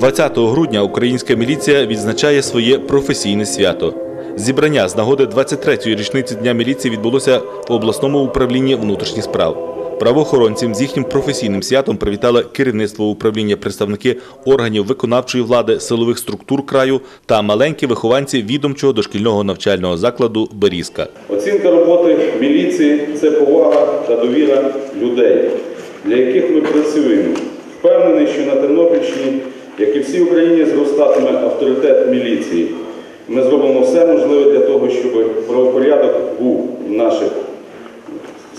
20 грудня українська міліція відзначає своє професійне свято. Зібрання з нагоди 23-ї річниці Дня міліції відбулося в обласному управлінні внутрішніх справ. Правоохоронців з їхнім професійним святом привітали керівництво управління, представники органів виконавчої влади, силових структур краю та маленькі вихованці відомчого дошкільного навчального закладу Берізка. Оцінка роботи міліції це повага та довіра людей, для яких ми працюємо. Впевнений, що на Тернопільщині, як і всій Україні, зростатиме авторитет міліції. Ми зробимо все можливе для того, щоб правопорядок був в наших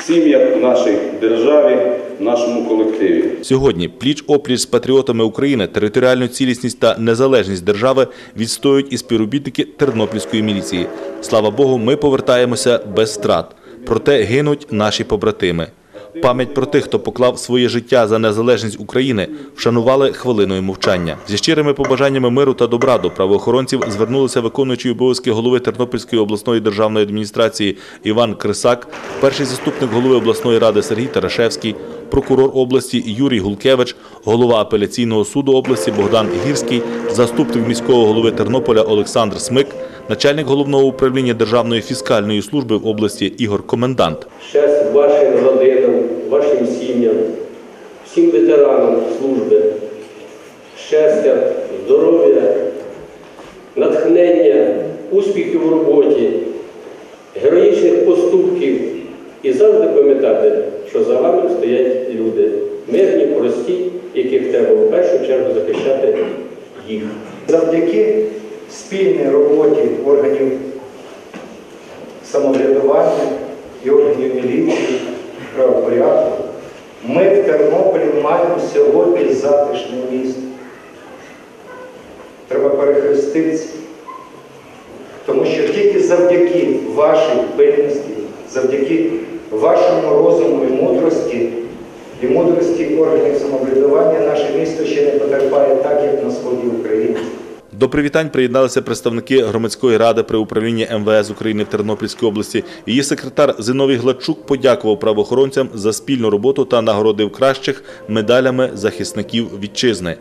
сім'ях, в нашій державі, нашому колективі. Сьогодні пліч-опліч з патріотами України територіальну цілісність та незалежність держави відстоюють і співробітники Тернопільської міліції. Слава Богу, ми повертаємося без втрат. Проте гинуть наші побратими. Пам'ять про тих, хто поклав своє життя за незалежність України, вшанували хвилиною мовчання. Зі щирими побажаннями миру та добра до правоохоронців звернулися виконуючий обов'язки голови Тернопільської обласної державної адміністрації Іван Крисак, перший заступник голови обласної ради Сергій Тарашевський, прокурор області Юрій Гулкевич, голова апеляційного суду області Богдан Гірський, заступник міського голови Тернополя Олександр Смик, начальник головного управління Державної фіскальної служби в області Ігор Комендант. щастя вашим родинам, вашим сім'ям, всім ветеранам служби, щастя, здоров'я, натхнення, успіхів в роботі, героїчних поступків і завжди пам'ятати, що за вами стоять люди, мирні, прості, яких треба в першу чергу захищати їх. Завдяки спільній роботі органів самоврядування і органів міліції, ми в Тернополі маємо сьогодні затишне місто. Треба перехреститися, тому що тільки завдяки вашій пильності, завдяки вашому розуму і мудрості, і мудрості органів самоврядування наше місто ще не потерпає так, як на сході України. До привітань приєдналися представники громадської ради при управлінні МВС України в Тернопільській області. Її секретар Зиновій Гладчук подякував правоохоронцям за спільну роботу та нагородив кращих медалями захисників вітчизни.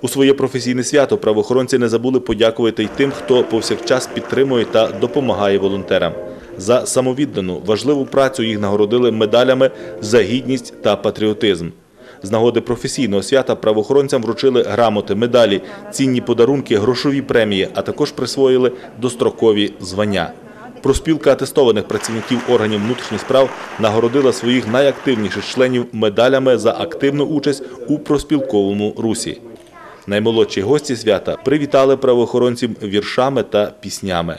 У своє професійне свято правоохоронці не забули подякувати й тим, хто повсякчас підтримує та допомагає волонтерам. За самовіддану важливу працю їх нагородили медалями за гідність та патріотизм. З нагоди професійного свята правоохоронцям вручили грамоти, медалі, цінні подарунки, грошові премії, а також присвоїли дострокові звання. Проспілка атестованих працівників органів внутрішніх справ нагородила своїх найактивніших членів медалями за активну участь у проспілковому русі. Наймолодші гості свята привітали правоохоронців віршами та піснями.